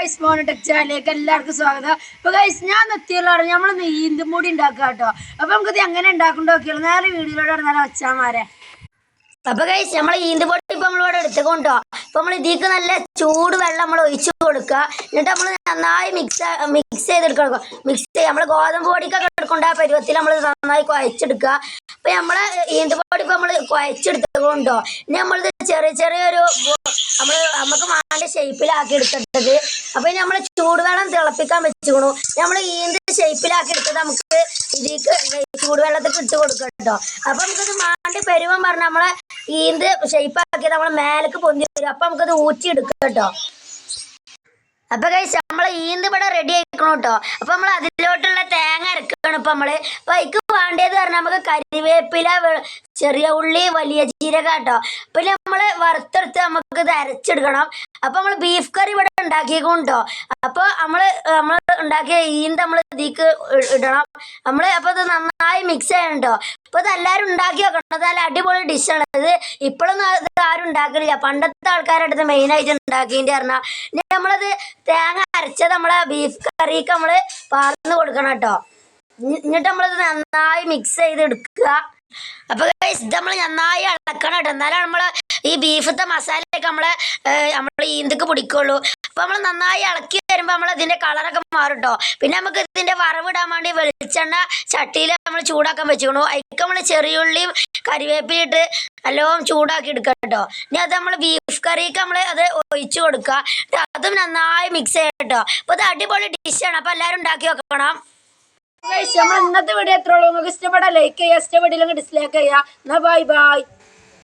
Guys mono ടെക്ചാലിലേക്ക് എല്ലാവർക്കും സ്വാഗതം. അപ്പൊ ഗൈസ് ഞാൻ എത്തിയുള്ള നമ്മൾ ഈന്തും മൂടി ഉണ്ടാക്കുക കേട്ടോ. അപ്പൊ നമുക്കിത് എങ്ങനെ ഉണ്ടാക്കണ്ടോ നോക്കിയാലോ നേരെ വീഡിയോയിലൂടെ ഇറങ്ങാൻ വെച്ചാമാരെ അപ്പൊ ഗൈസ് നമ്മൾ ഈന്തുപൊടി ഇപ്പൊ നമ്മളിവിടെ എടുത്തുകൊണ്ടോ അപ്പൊ നമ്മൾ ഇതിക്ക് നല്ല ചൂട് വെള്ളം നമ്മൾ ഒഴിച്ചു കൊടുക്കുക. എന്നിട്ട് നമ്മൾ നന്നായി മിക്സ് മിക്സ് ചെയ്തെടുക്കണം മിക്സ് ചെയ്യുക നമ്മൾ ഗോതമ്പ് പൊടിക്കൊക്കെ എടുക്കേണ്ട പരുവത്തിൽ നമ്മൾ നന്നായി കുഴച്ചെടുക്കുക. അപ്പൊ നമ്മൾ ഈന്തുപൊടി ഇപ്പൊ നമ്മൾ കുഴച്ചെടുത്തുകൊണ്ടോ ഇനി നമ്മളിത് ചെറിയ ചെറിയൊരു നമ്മൾ നമുക്ക് വേണ്ട ഷേപ്പിലാക്കി എടുത്തിട്ടത് അപ്പൊ ഇനി നമ്മൾ ചൂടുവെള്ളം തിളപ്പിക്കാൻ വെച്ചുകൊണു നമ്മൾ ഈന്ത് ഷേപ്പിലാക്കി എടുത്തത് നമുക്ക് ഇതിക്ക് ചൂടുവെള്ളത്തിൽ ഇട്ട് കൊടുക്കട്ടോ. കേട്ടോ അപ്പൊ നമുക്കത് മാണ്ടി പെരുവം പറഞ്ഞ നമ്മളെ ഈന്ത് ഷേപ്പാക്കിയത് നമ്മളെ മേലേക്ക് പൊന്തി വരും. അപ്പൊ നമുക്കത് ഊറ്റി എടുക്കാം കേട്ടോ അപ്പൊ കഴിച്ച് നമ്മളെ ഈന്ത് ഇവിടെ റെഡി ആയിക്കണം കേട്ടോ അപ്പൊ നമ്മൾ അതിലോട്ടുള്ള തേങ്ങ ഇപ്പം നമ്മൾ. അപ്പൊ അതിക്ക് വേണ്ടത് പറഞ്ഞാൽ നമുക്ക് കരിവേപ്പില ചെറിയ ഉള്ളി വലിയ ജീരക കേട്ടോ പിന്നെ നമ്മൾ വറുത്തെടുത്ത് നമുക്ക് ഇത് അരച്ചെടുക്കണം. അപ്പൊ നമ്മൾ ബീഫ് കറി ഇവിടെ ഉണ്ടാക്കിക്കൊണ്ടോ അപ്പൊ നമ്മൾ നമ്മൾ ഉണ്ടാക്കിയ ഈന്ത് നമ്മൾ ഇതിക്ക് ഇടണം. നമ്മൾ അപ്പൊ ഇത് നന്നായി മിക്സ് ചെയ്യണ്ടോ അപ്പൊ ഇത് എല്ലാരും ഉണ്ടാക്കി വെക്കണം അത് നല്ല അടിപൊളി ഡിഷാണ് ഇത് ഇപ്പോഴൊന്നും ഇത് ആരും ഉണ്ടാക്കണില്ല പണ്ടത്തെ ആൾക്കാരുടെ അടുത്ത് മെയിൻ ആയിട്ട് ഉണ്ടാക്കിയിട്ട് പറഞ്ഞാൽ നമ്മളത് തേങ്ങ അരച്ചത് നമ്മളെ ബീഫ് കറിക്ക് നമ്മൾ പാർന്ന് കൊടുക്കണം കേട്ടോ എന്നിട്ട് നമ്മളത് നന്നായി മിക്സ് ചെയ്ത് എടുക്കുക അപ്പൊ ഇത് നമ്മൾ നന്നായി ഇളക്കണം കേട്ടോ. എന്നാലാണ് നമ്മൾ ഈ ബീഫത്തെ മസാലയൊക്കെ നമ്മളെ നമ്മൾ ഈന്തക്ക് പിടിക്കുള്ളൂ. അപ്പൊ നമ്മൾ നന്നായി ഇളക്കി വരുമ്പോ നമ്മൾ ഇതിന്റെ കളറൊക്കെ മാറും പിന്നെ നമുക്ക് ഇതിന്റെ വറവിടാൻ വേണ്ടി വെളിച്ചെണ്ണ ചട്ടിയിൽ നമ്മൾ ചൂടാക്കാൻ വെച്ചിക്കണു. അതിക്ക് നമ്മൾ ചെറിയുള്ളിയും കരിവേപ്പിലിട്ട് നല്ലോണം ചൂടാക്കി എടുക്കാം കേട്ടോ ഇനി അത് നമ്മൾ ബീഫ് കറിക്ക് നമ്മൾ അത് ഒഴിച്ചു കൊടുക്കുക. അതും നന്നായി മിക്സ് ചെയ്യാം കേട്ടോ അപ്പൊ ഇത് അടിപൊളി ഡിഷാണ് അപ്പൊ എല്ലാവരും ഉണ്ടാക്കി വെക്കണം നമ്മൾ ഇന്നത്തെ വീഡിയോ എത്ര ഉള്ളൂ നിങ്ങൾക്ക് ഇഷ്ടപ്പെടാൻ ലൈക്ക് ചെയ്യുക ഇഷ്ടപ്പെട്ടില്ലെങ്കിൽ ഡിസ്ലൈക്ക് ചെയ്യുക. എന്നാ ബൈ ബൈ